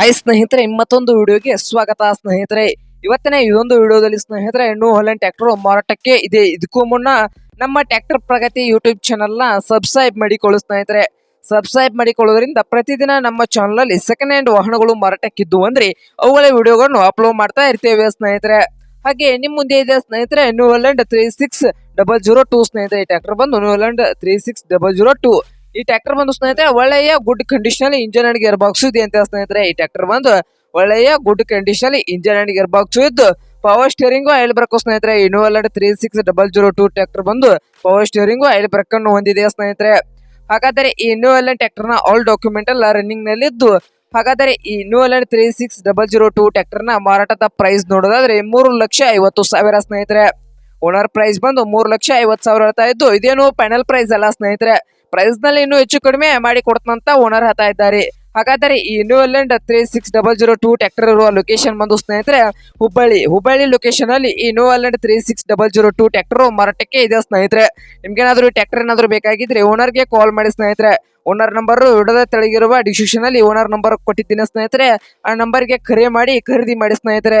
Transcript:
Hi ಸ್ನೇಹಿತರೆ ಮತ್ತೊಂದು ವಿಡಿಯೋಗೆ ಸ್ವಾಗತ ಸ್ನೇಹಿತರೆ. ಇವತ್ತಿನ ಒಂದು ವಿಡಿಯೋದಲ್ಲಿ ಸ್ನೇಹಿತರೆ ನ್ಯೂ ಹೊಲೆನ್ ಟ್ರ್ಯಾಕ್ಟರ್ ಮಾರಾಟಕ್ಕೆ ಇದೆ. ಇದಕ್ಕೂ ಮುನ್ನ ನಮ್ಮ ಟ್ರ್ಯಾಕ್ಟರ್ ಪ್ರಗತಿ ಯೂಟ್ಯೂಬ್ ಚಾನಲ್ನ ಸಬ್ಸ್ಕ್ರೈಬ್ ಮಾಡಿಕೊಳ್ಳು ಸ್ನೇಹಿತರೆ. ಸಬ್ಸ್ಕ್ರೈಬ್ ಮಾಡಿಕೊಳ್ಳೋದ್ರಿಂದ ಪ್ರತಿದಿನ ನಮ್ಮ ಚಾನಲಲ್ಲಿ ಸೆಕೆಂಡ್ ಹ್ಯಾಂಡ್ ವಾಹನಗಳು ಮಾರಾಟಕ್ಕಿದ್ದು ಅಂದ್ರೆ ಅವುಗಳ ವಿಡಿಯೋಗಳನ್ನು ಅಪ್ಲೋಡ್ ಮಾಡ್ತಾ ಇರ್ತೇವೆ ಸ್ನೇಹಿತರೆ. ಹಾಗೆ ನಿಮ್ ಮುಂದೆ ಇದೆ ಸ್ನೇಹಿತರೆ new Holland three six double zero two ಸ್ನೇಹಿತರೆ. ಟ್ರ್ಯಾಕ್ಟರ್ ಬಂದು new Holland three six double zero two ಈ ಟ್ರ್ಯಾಕ್ಟರ್ ಬಂದು ಸ್ನೇಹಿತರೆ, ಒಳ್ಳೆಯ good condition engine and gear box ಇದೆ ಅಂತ ಸ್ನೇಹಿತರೆ, ಈ ಟ್ರ್ಯಾಕ್ಟರ್ ಬಂದು ಒಳ್ಳೆಯ good condition engine and gear box ಇದ್ದು ಪವರ್ ಸ್ಟಿಯರಿಂಗ್ ಆಯಿಲ್ ಬ್ರೇಕ್ ಸ್ನೇಹಿತರೆ ಇನ್ನೋವೆಲ್ಲ three six double zero two tractor ಬಂದು ಪವರ್ ಸ್ಟೇರಿಂಗು ಆಯಿಲ್ ಬ್ರೇಕ್ ಹೊಂದಿದೆ ಸ್ನೇಹಿತರೆ. ಹಾಗಾದರೆ ಈ ಇನ್ನೋವೆಲ್ಲ ಟ್ರ್ಯಾಕ್ಟರ್ನ ಆಲ್ ಡಾಕ್ಯುಮೆಂಟ್ ಎಲ್ಲ ರನ್ನಿಂಗ್ನಲ್ಲಿ ಇದ್ದು ಹಾಗಾದರೆ ಈ ಇನ್ನೋವೆಲ್ಲ three six double zero two ಟ್ರ್ಯಾಕ್ಟರ್ನ ಮಾರಾಟದ ಪ್ರೈಸ್ ನೋಡೋದಾದ್ರೆ ಮೂರು ಲಕ್ಷ ಐವತ್ತು ಸಾವಿರ ಸ್ನೇಹಿತರೆ. ಓನರ್ ಪ್ರೈಸ್ ಬಂದು ಮೂರು ಲಕ್ಷ ಐವತ್ತು ಸಾವಿರ ಹೇಳ್ತಾ ಇದ್ದು, ಇದೇನು ಫೈನಲ್ ಪ್ರೈಸ್ ಅಲ್ಲ ಸ್ನೇಹಿತರೆ. ಪ್ರೈಸ್ನಲ್ಲಿ ಇನ್ನೂ ಹೆಚ್ಚು ಕಡಿಮೆ ಮಾಡಿ ಕೊಡ್ತಂತ ಓನರ್ ಹೇಳ್ತಾ ಇದ್ದಾರೆ. ಹಾಗಾದರೆ ಈ new Holland three six double zero two tractor ಇರುವ ಲೊಕೇಶನ್ ಬಂದು ಸ್ನೇಹಿತರೆ ಹುಬ್ಬಳ್ಳಿ ಹುಬ್ಬಳ್ಳಿ ಲೊಕೇಶನ್ ಅಲ್ಲಿ ಈ new Holland three six double zero two tractor ಮಾರಾಟಕ್ಕೆ ಇದೆ ಸ್ನೇಹಿತರೆ. ನಿಮ್ಗೇನಾದ್ರೂ ಟ್ರ್ಯಾಕ್ಟರ್ ಏನಾದರೂ ಬೇಕಾಗಿದ್ರೆ ಓನರ್ಗೆ ಕಾಲ್ ಮಾಡಿ ಸ್ನೇಹಿತರೆ. ಓನರ್ ನಂಬರ್ ವಿಡದ ತೆಳಗಿರುವ ಡಿಸ್ಕ್ರಿಪ್ಷನ್ ಅಲ್ಲಿ ಓನರ್ ನಂಬರ್ ಕೊಟ್ಟಿದ್ದೀನಿ ಸ್ನೇಹಿತರೆ. ಆ ನಂಬರ್ಗೆ ಕರೆ ಮಾಡಿ ಖರೀದಿ ಮಾಡಿ ಸ್ನೇಹಿತರೆ.